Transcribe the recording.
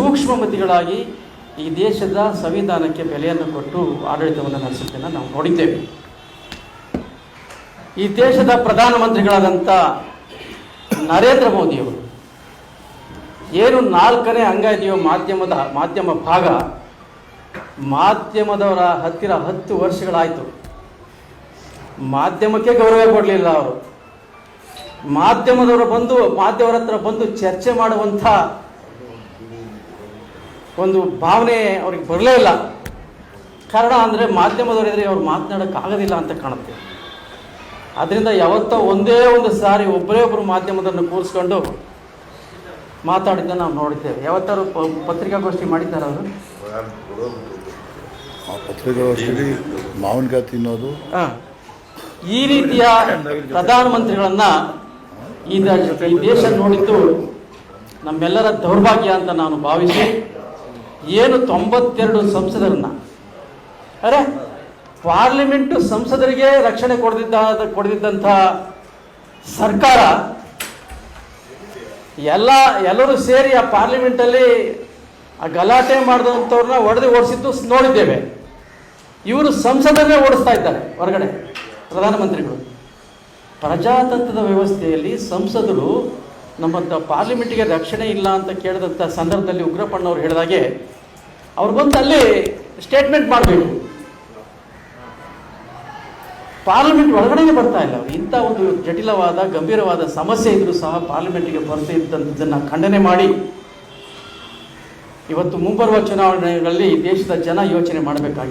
ಸೂಕ್ಷ್ಮಮತಿಗಳಾಗಿ ಈ ದೇಶದ ಸಂವಿಧಾನಕ್ಕೆ ಬೆಲೆಯನ್ನು ಕೊಟ್ಟು ಆಡಳಿತವನ್ನು ನಡೆಸುತ್ತೇನೆ ನಾವು ನೋಡಿದ್ದೇವೆ. ಈ ದೇಶದ ಪ್ರಧಾನಮಂತ್ರಿಗಳಾದಂಥ ನರೇಂದ್ರ ಮೋದಿಯವರು ಏನು ನಾಲ್ಕನೇ ಅಂಗ ಇದೆಯೋ ಮಾಧ್ಯಮದ ಮಾಧ್ಯಮ ಭಾಗ ಮಾಧ್ಯಮದವರ ಹತ್ತಿರ ಹತ್ತು ವರ್ಷಗಳಾಯಿತು. ಮಾಧ್ಯಮಕ್ಕೆ ಗೌರವ ಕೊಡಲಿಲ್ಲ ಅವರು. ಮಾಧ್ಯಮದವರು ಬಂದು ಮಾಧ್ಯಮರ ಹತ್ರ ಬಂದು ಚರ್ಚೆ ಮಾಡುವಂಥ ಒಂದು ಭಾವನೆ ಅವ್ರಿಗೆ ಬರಲೇ ಇಲ್ಲ. ಕಾರಣ ಅಂದರೆ ಮಾಧ್ಯಮದವರಿದ್ರೆ ಅವ್ರು ಮಾತನಾಡೋಕ್ಕಾಗೋದಿಲ್ಲ ಅಂತ ಕಾಣುತ್ತೆ. ಅದರಿಂದ ಯಾವತ್ತೋ ಒಂದೇ ಒಂದು ಸಾರಿ ಒಬ್ಬರೇ ಒಬ್ಬರು ಮಾಧ್ಯಮದನ್ನು ಕೂರಿಸ್ಕೊಂಡು ಮಾತಾಡಿದ್ದ ನಾವು ನೋಡಿದ್ದೇವೆ. ಯಾವತ್ತಾರು ಪತ್ರಿಕಾಗೋಷ್ಠಿ ಮಾಡಿದ್ದಾರೆ ಅವರು? ಪತ್ರಿಕಾಗೋಷ್ಠಿಯಲ್ಲಿ ಮಾವಿನಕಾಯಿ ತಿನ್ನೋದು. ಹಾ. ಈ ರೀತಿಯ ಪ್ರಧಾನಮಂತ್ರಿಗಳನ್ನು ಈ ದೇಶ ನೋಡಿದ್ದು ನಮ್ಮೆಲ್ಲರ ದೌರ್ಭಾಗ್ಯ ಅಂತ ನಾನು ಭಾವಿಸಿ ಏನು ತೊಂಬತ್ತೆರಡು ಸಂಸದರನ್ನ? ಅರೆ, ಪಾರ್ಲಿಮೆಂಟು ಸಂಸದರಿಗೆ ರಕ್ಷಣೆ ಕೊಡದಿದ್ದ ಕೊಡದಿದ್ದಂಥ ಸರ್ಕಾರ ಎಲ್ಲ ಎಲ್ಲರೂ ಸೇರಿ ಆ ಪಾರ್ಲಿಮೆಂಟಲ್ಲಿ ಆ ಗಲಾಟೆ ಮಾಡಿದಂಥವ್ರನ್ನ ಹೊಡೆದು ಓಡಿಸಿದ್ದು ನೋಡಿದ್ದೇವೆ. ಇವರು ಸಂಸದನ್ನೇ ಓಡಿಸ್ತಾ ಇದ್ದಾರೆ ಹೊರಗಡೆ, ಪ್ರಧಾನಮಂತ್ರಿಗಳು. ಪ್ರಜಾತಂತ್ರದ ವ್ಯವಸ್ಥೆಯಲ್ಲಿ ಸಂಸದರು ನಮ್ಮ ದ- ಪಾರ್ಲಿಮೆಂಟಿಗೆ ರಕ್ಷಣೆ ಇಲ್ಲ ಅಂತ ಕೇಳಿದಂಥ ಸಂದರ್ಭದಲ್ಲಿ ಉಗ್ರಪ್ಪಣ್ಣವ್ರು ಹೇಳಿದಾಗೆ, ಅವ್ರು ಬಂದು ಅಲ್ಲಿ ಸ್ಟೇಟ್ಮೆಂಟ್ ಮಾಡಬೇಕು. ಪಾರ್ಲಿಮೆಂಟ್ ಒಳಗಡೆಗೆ ಬರ್ತಾ ಇಲ್ಲ. ಇಂಥ ಒಂದು ಜಟಿಲವಾದ, ಗಂಭೀರವಾದ ಸಮಸ್ಯೆ ಇದ್ದರೂ ಸಹ ಪಾರ್ಲಿಮೆಂಟಿಗೆ ಬರ್ತಾ ಇದ್ದಂಥದ್ದನ್ನು ಖಂಡನೆ ಮಾಡಿ, ಇವತ್ತು ಮುಂಬರುವ ಚುನಾವಣೆಗಳಲ್ಲಿ ದೇಶದ ಜನ ಯೋಚನೆ ಮಾಡಬೇಕಾಗಿದೆ.